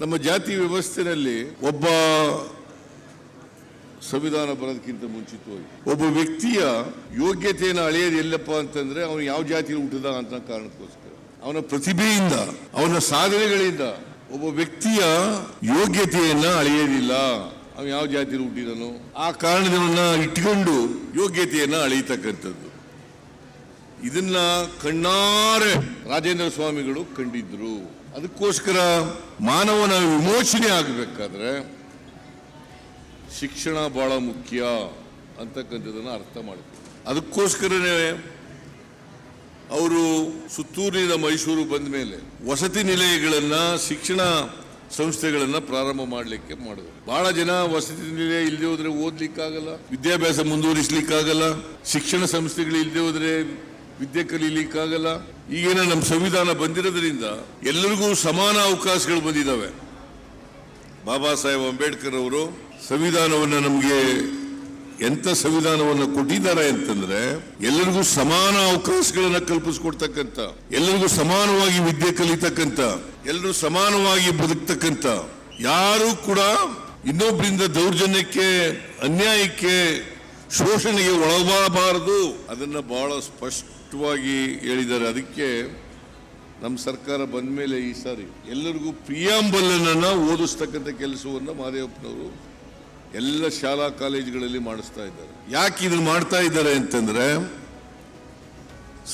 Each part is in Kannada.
ನಮ್ಮ ಜಾತಿ ವ್ಯವಸ್ಥೆಯಲ್ಲಿ ಒಬ್ಬ ಸಂವಿಧಾನ ಬರೋದಕ್ಕಿಂತ ಮುಂಚಿತವಾಗಿ ಒಬ್ಬ ವ್ಯಕ್ತಿಯ ಯೋಗ್ಯತೆಯನ್ನು ಅಳೆಯೋದು ಎಲ್ಲಪ್ಪ ಅಂತಂದ್ರೆ ಅವನು ಯಾವ ಜಾತಿ ಹುಟ್ಟಿದ ಅಂತ ಕಾರಣಕ್ಕೋಸ್ಕರ. ಅವನ ಪ್ರತಿಭೆಯಿಂದ, ಅವನ ಸಾಧನೆಗಳಿಂದ ಒಬ್ಬ ವ್ಯಕ್ತಿಯ ಯೋಗ್ಯತೆಯನ್ನ ಅಳೆಯೋದಿಲ್ಲ. ಅವನು ಯಾವ ಜಾತಿ ಹುಟ್ಟಿದನು ಆ ಕಾರಣದನ್ನ ಇಟ್ಕೊಂಡು ಯೋಗ್ಯತೆಯನ್ನ ಅಳೆಯತಕ್ಕಂಥದ್ದು. ಇದನ್ನ ಕಣ್ಣಾರೆ ರಾಜೇಂದ್ರ ಸ್ವಾಮಿಗಳು ಕಂಡಿದ್ರು. ಅದಕ್ಕೋಸ್ಕರ ಮಾನವನ ವಿಮೋಚನೆ ಆಗಬೇಕಾದ್ರೆ ಶಿಕ್ಷಣ ಬಹಳ ಮುಖ್ಯ ಅಂತಕ್ಕಂಥದ್ದನ್ನು ಅರ್ಥ ಮಾಡ್ತೀವಿ ಅದಕ್ಕೋಸ್ಕರನೇ ಅವರು ಸುತ್ತೂರಿನಿಂದ ಮೈಸೂರು ಬಂದ ಮೇಲೆ ವಸತಿ ನಿಲಯಗಳನ್ನು, ಶಿಕ್ಷಣ ಸಂಸ್ಥೆಗಳನ್ನು ಪ್ರಾರಂಭ ಮಾಡಲಿಕ್ಕೆ ಮಾಡಿದ್ರು. ಬಹಳ ಜನ ವಸತಿ ನಿಲಯ ಇಲ್ಲದೆ ಹೋದ್ರೆ ಓದ್ಲಿಕ್ಕಾಗಲ್ಲ, ವಿದ್ಯಾಭ್ಯಾಸ ಮುಂದುವರಿಸ್ಲಿಕ್ಕಾಗಲ್ಲ, ಶಿಕ್ಷಣ ಸಂಸ್ಥೆಗಳು ಇಲ್ಲದೆ ಹೋದ್ರೆ ವಿದ್ಯೆ ಕಲೀಲಿಕ್ಕಾಗಲ್ಲ. ಈಗೇನ ನಮ್ಮ ಸಂವಿಧಾನ ಬಂದಿರೋದ್ರಿಂದ ಎಲ್ಲರಿಗೂ ಸಮಾನ ಅವಕಾಶಗಳು ಬಂದಿದ್ದಾವೆ ಬಾಬಾ ಸಾಹೇಬ್ ಅಂಬೇಡ್ಕರ್ ಅವರು ಸಂವಿಧಾನವನ್ನ ನಮಗೆ ಎಂಥ ಸಂವಿಧಾನವನ್ನು ಕೊಟ್ಟಿದ್ದಾರೆ ಅಂತಂದ್ರೆ ಎಲ್ಲರಿಗೂ ಸಮಾನ ಅವಕಾಶಗಳನ್ನ ಕಲ್ಪಿಸಿಕೊಡ್ತಕ್ಕಂಥ, ಎಲ್ಲರಿಗೂ ಸಮಾನವಾಗಿ ವಿದ್ಯೆ ಕಲಿತಕ್ಕಂಥ, ಎಲ್ಲರೂ ಸಮಾನವಾಗಿ ಬದುಕ್ತಕ್ಕಂಥ, ಯಾರು ಕೂಡ ಇನ್ನೊಬ್ಬರಿಂದ ದೌರ್ಜನ್ಯಕ್ಕೆ, ಅನ್ಯಾಯಕ್ಕೆ ಶೋಷಣೆಗೆ ಒಳಗಬಾರದು ಅದನ್ನು ಬಹಳ ಸ್ಪಷ್ಟವಾಗಿ ಹೇಳಿದ್ದಾರೆ. ಅದಕ್ಕೆ ನಮ್ಮ ಸರ್ಕಾರ ಬಂದ ಮೇಲೆ ಈ ಸಾರಿ ಎಲ್ಲರಿಗೂ ಪ್ರಿಯಾಂಬಲನ್ನ ಓದಿಸ್ತಕ್ಕಂಥ ಕೆಲಸವನ್ನು ಮಾದೇವಪ್ಪನವರು ಎಲ್ಲ ಶಾಲಾ ಕಾಲೇಜುಗಳಲ್ಲಿ ಮಾಡಿಸ್ತಾ ಇದ್ದಾರೆ. ಯಾಕೆ ಇದನ್ನು ಮಾಡ್ತಾ ಇದ್ದಾರೆ ಅಂತಂದರೆ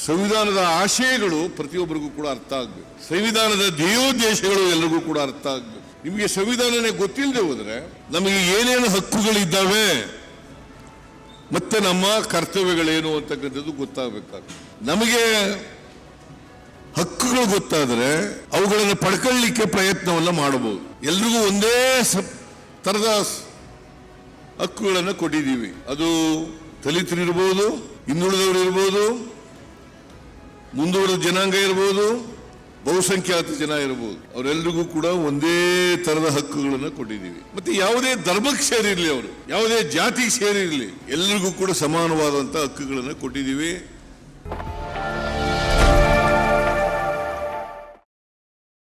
ಸಂವಿಧಾನದ ಆಶಯಗಳು ಪ್ರತಿಯೊಬ್ಬರಿಗೂ ಕೂಡ ಅರ್ಥ ಆಗಬೇಕು. ಸಂವಿಧಾನದ ಧ್ಯೇಯೋದ್ದೇಶಗಳು ಎಲ್ಲರಿಗೂ ಕೂಡ ಅರ್ಥ ಆಗಬೇಕು. ನಿಮಗೆ ಸಂವಿಧಾನನೇ ಗೊತ್ತಿಲ್ಲದೆ ಹೋದರೆ ನಮಗೆ ಏನೇನು ಹಕ್ಕುಗಳಿದ್ದಾವೆ? ಮತ್ತೆ ನಮ್ಮ ಕರ್ತವ್ಯಗಳೇನು ಅಂತಕ್ಕಂಥದ್ದು ಗೊತ್ತಾಗಬೇಕಾಗ್ತದೆ ನಮಗೆ ಹಕ್ಕುಗಳು ಗೊತ್ತಾದರೆ ಅವುಗಳನ್ನು ಪಡ್ಕೊಳ್ಳಿಕ್ಕೆ ಪ್ರಯತ್ನವನ್ನ ಮಾಡಬಹುದು. ಎಲ್ರಿಗೂ ಒಂದೇ ತರದ ಹಕ್ಕುಗಳನ್ನು ಕೊಟ್ಟಿದ್ದೀವಿ. ಅದು ದಲಿತರು ಇರ್ಬೋದು, ಹಿಂದುಳಿದವರು ಇರ್ಬೋದು, ಮುಂದುವರೆದ ಜನಾಂಗ ಇರ್ಬೋದು ಬಹುಸಂಖ್ಯಾತ ಜನ ಇರಬಹುದು ಅವರೆಲ್ಲರಿಗೂ ಕೂಡ ಒಂದೇ ತರದ ಹಕ್ಕುಗಳನ್ನು ಕೊಟ್ಟಿದ್ದೀವಿ. ಮತ್ತೆ ಯಾವುದೇ ಧರ್ಮಕ್ಕೆ ಸೇರಿರಲಿ ಅವರು, ಯಾವುದೇ ಜಾತಿಗೆ ಸೇರಿರಲಿ ಎಲ್ಲರಿಗೂ ಕೂಡ ಸಮಾನವಾದಂತಹ ಹಕ್ಕುಗಳನ್ನು ಕೊಟ್ಟಿದ್ದೀವಿ.